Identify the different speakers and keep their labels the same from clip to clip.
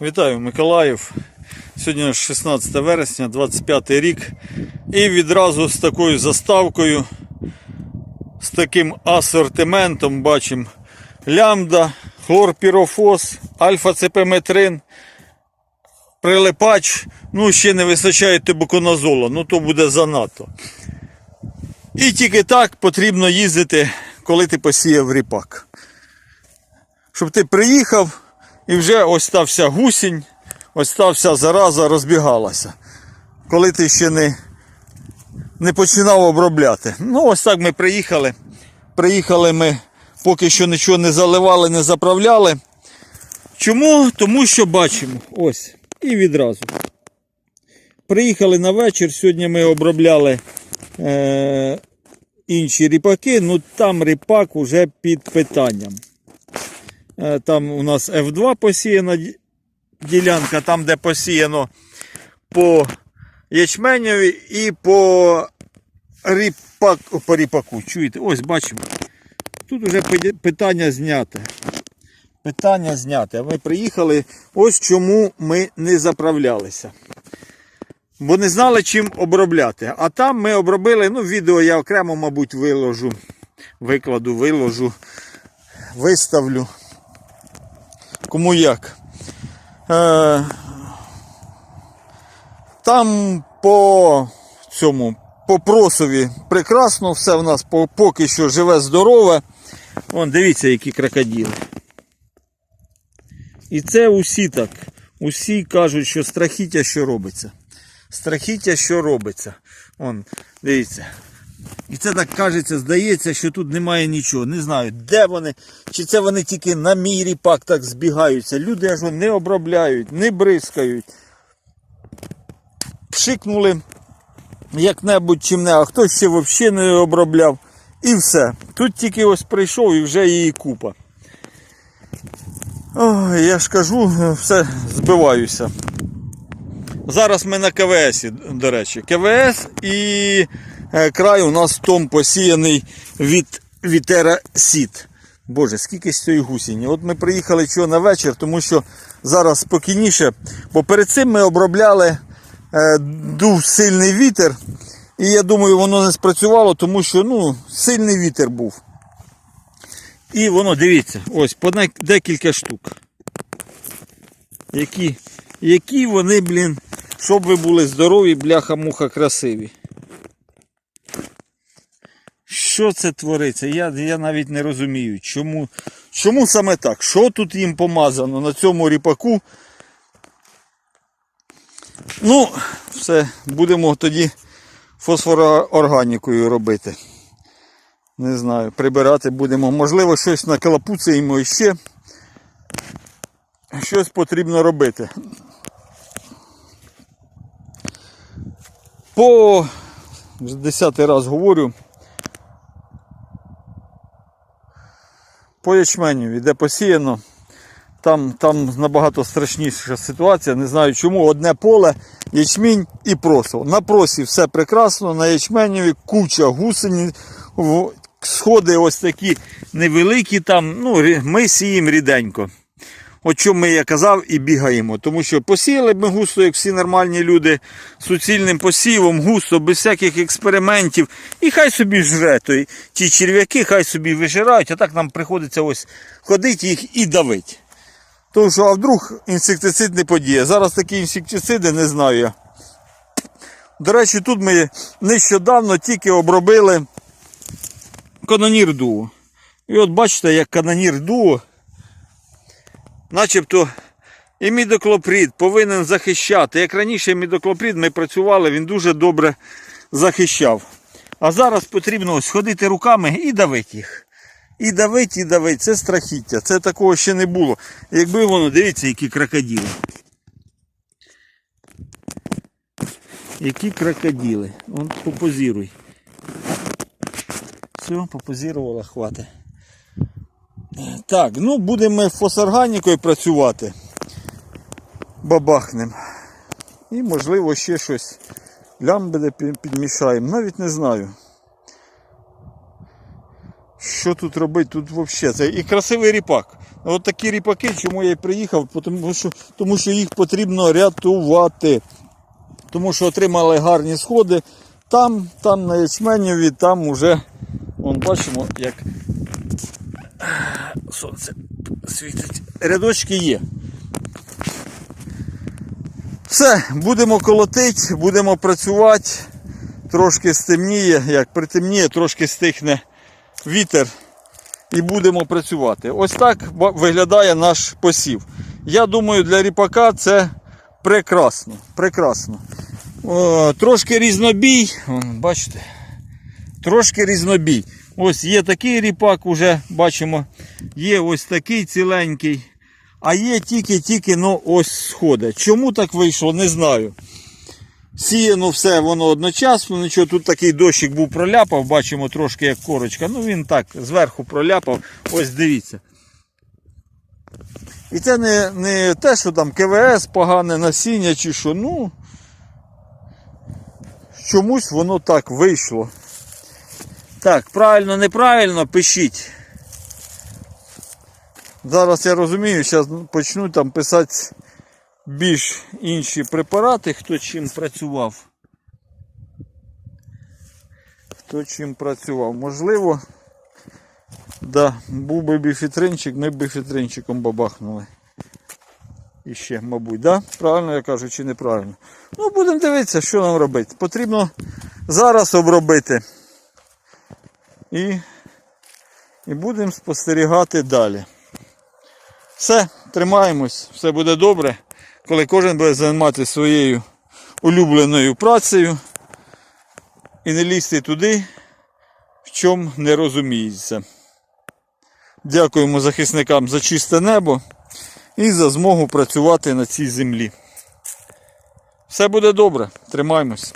Speaker 1: Вітаю, Миколаїв. Сьогодні 16 вересня, 25 рік. І відразу з такою заставкою, з таким асортиментом бачимо лямбда, хлорпірофос, альфа-цепеметрин, прилипач. Ну, ще не вистачає тибуконазола, ну то буде занадто. І тільки так потрібно їздити, коли ти посіяв ріпак. Щоб ти приїхав і вже ось та вся гусінь, ось та вся зараза розбігалася. Коли ти ще не, не починав обробляти. Ну, ось так ми приїхали. Приїхали ми, поки що нічого не заливали, не заправляли. Чому? Тому що бачимо. Ось. І відразу. Приїхали на вечір. Сьогодні ми обробляли е, інші ріпаки. Ну там ріпак уже під питанням. Е, Там у нас F2 посіяна ділянка, там де посіяно по ячменеві і по ріпак, по ріпаку. Чуєте? Ось бачимо. Тут вже питання зняте. Питання зняте. Ми приїхали. Ось чому ми не заправлялися. Бо не знали, чим обробляти. А там ми обробили, ну, відео я окремо, мабуть, виложу. Викладу, виложу, виставлю. Кому як. Е, там по цьому, по просові прекрасно, все в нас поки що живе здорове. Вон, дивіться, які крокодили. І це усі так. Усі кажуть, що страхіття, що робиться. Страхіття, що робиться. Вон, дивіться. І це так кажеться, здається, що тут немає нічого. Не знаю, де вони, чи це вони тільки на мій ріпак так збігаються. Люди аж не обробляють, не бризкають. Пшикнули як-небудь чим не, а хтось ще взагалі не обробляв. І все. Тут тільки ось прийшов і вже її купа. Ой, я ж кажу, все збиваюся. Зараз ми на КВСі, до речі. КВС і край у нас том посіяний від Вітера Сіт. Боже, скільки з цієї гусіні. От ми приїхали чого на вечір, тому що зараз спокійніше. Бо перед цим ми обробляли е, дув сильний вітер. І я думаю, воно не спрацювало, тому що ну, сильний вітер був. І воно, дивіться, ось по декілька штук. Які, які вони, блін, щоб ви були здорові, бляха-муха красиві. Що це твориться? Я, я навіть не розумію, чому, чому саме так? Що тут їм помазано на цьому ріпаку? Ну, все, будемо тоді фосфороорганікою робити. Не знаю, прибирати будемо. Можливо, щось накалапуцаємо іще. Щось потрібно робити. По вже десятий раз говорю. По ячменю, де посіяно. Там, там набагато страшніша ситуація. Не знаю чому. Одне поле, ячмінь і просо. На просі все прекрасно, на ячменеві куча гусені. Сходи ось такі невеликі там. Ну, ми сіємо ріденько. От чому ми я казав і бігаємо. Тому що посіяли ми густо, як всі нормальні люди, суцільним посівом, густо, без всяких експериментів. І хай собі жре той, ті черв'яки, хай собі вижирають, а так нам приходиться ось ходити їх і давити. Тому що, а вдруг інсектицид не подіє. Зараз такі інсектициди не знаю. До речі, тут ми нещодавно тільки обробили канонір дуо. І от бачите, як канонір дуо начебто і мідоклоприд повинен захищати. Як раніше мідоклоприд ми працювали, він дуже добре захищав. А зараз потрібно ось ходити руками і давити їх. І давить, і давить. Це страхіття. Це такого ще не було. Якби воно, дивіться, які крокодили. Які крокодили. Вон попозіруй. Все, попозірувала, хватить. Так, ну будемо фосорганікою працювати. Бабахнем. І можливо ще щось лямбеде пі- підмішаємо. Навіть не знаю. Що тут робити? Тут взагалі це і красивий ріпак. От такі ріпаки, чому я і приїхав, тому що, тому що їх потрібно рятувати. Тому що отримали гарні сходи. Там, там на ячменєві, там уже, вон бачимо, як сонце світить. Рядочки є. Все, будемо колотить, будемо працювати. Трошки стемніє, як притемніє, трошки стихне вітер і будемо працювати. Ось так виглядає наш посів. Я думаю, для ріпака це прекрасно. прекрасно. О, трошки різнобій, бачите, трошки різнобій. Ось є такий ріпак, уже бачимо, є ось такий ціленький, а є тільки-тільки ну, ось сходи. Чому так вийшло, не знаю. Сіяно все воно одночасно, нічого, тут такий дощик був проляпав, бачимо трошки як корочка. Ну він так зверху проляпав. Ось дивіться. І це не, не те, що там КВС, погане насіння чи що. Ну чомусь воно так вийшло. Так, правильно, неправильно, пишіть. Зараз я розумію, зараз почну там писати більш інші препарати, хто чим працював. Хто чим працював. Можливо, да, був би біфітринчик, ми б біфітринчиком бабахнули. І ще, мабуть, да? Правильно я кажу чи неправильно. Ну, будемо дивитися, що нам робити. Потрібно зараз обробити. І, і будемо спостерігати далі. Все, тримаємось, все буде добре, коли кожен буде займатися своєю улюбленою працею і не лізти туди, в чому не розуміється. Дякуємо захисникам за чисте небо і за змогу працювати на цій землі. Все буде добре, тримаємось.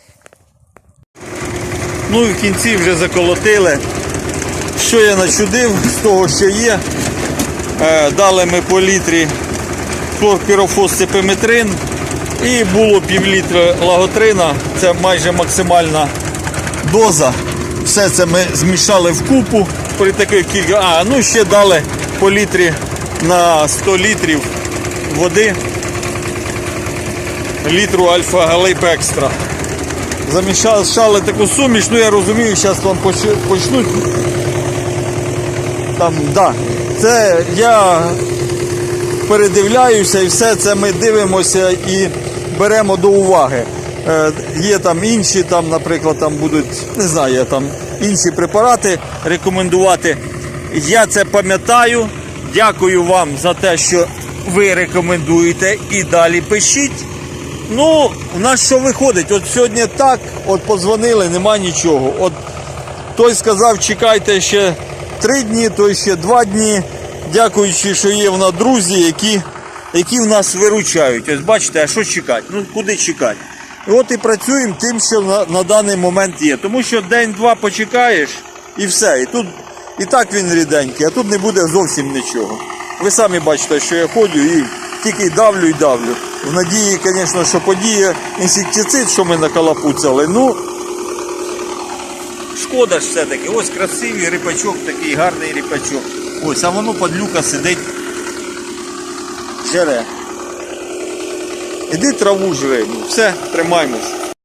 Speaker 1: Ну і в кінці вже заколотили. Що я начудив з того, що є. Е, Дали ми по літрі хлорпірофос цепиметрин і було пів літра лаготрина. Це майже максимальна доза. Все це ми змішали в купу при такій кількості. А, ну ще дали по літрі на 100 літрів води. Літру альфа галейп екстра. Замішали таку суміш, ну я розумію, зараз вам почнуть там, да. Це я передивляюся і все це ми дивимося і беремо до уваги. Е, є там інші, там, наприклад, там будуть, не знаю, я там інші препарати рекомендувати. Я це пам'ятаю. Дякую вам за те, що ви рекомендуєте і далі пишіть. Ну, у нас що виходить? От сьогодні так, от подзвонили, нема нічого. От той сказав, чекайте ще три дні, той ще два дні. Дякуючи, що є в нас друзі, які, які в нас виручають. Ось бачите, а що чекати? Ну куди чекати? От і працюємо тим, що на, на даний момент є. Тому що день-два почекаєш і все. І тут і так він ріденький, а тут не буде зовсім нічого. Ви самі бачите, що я ходжу і тільки давлю і давлю. В надії, звісно, що подіє інсектицид, що ми накалапуцяли. Ну, Шкода ж все-таки, ось красивий ріпачок, такий гарний ріпачок. Ось, а воно падлюка сидить. Жере. Іди траву жри. Ну, Все, тримаймось.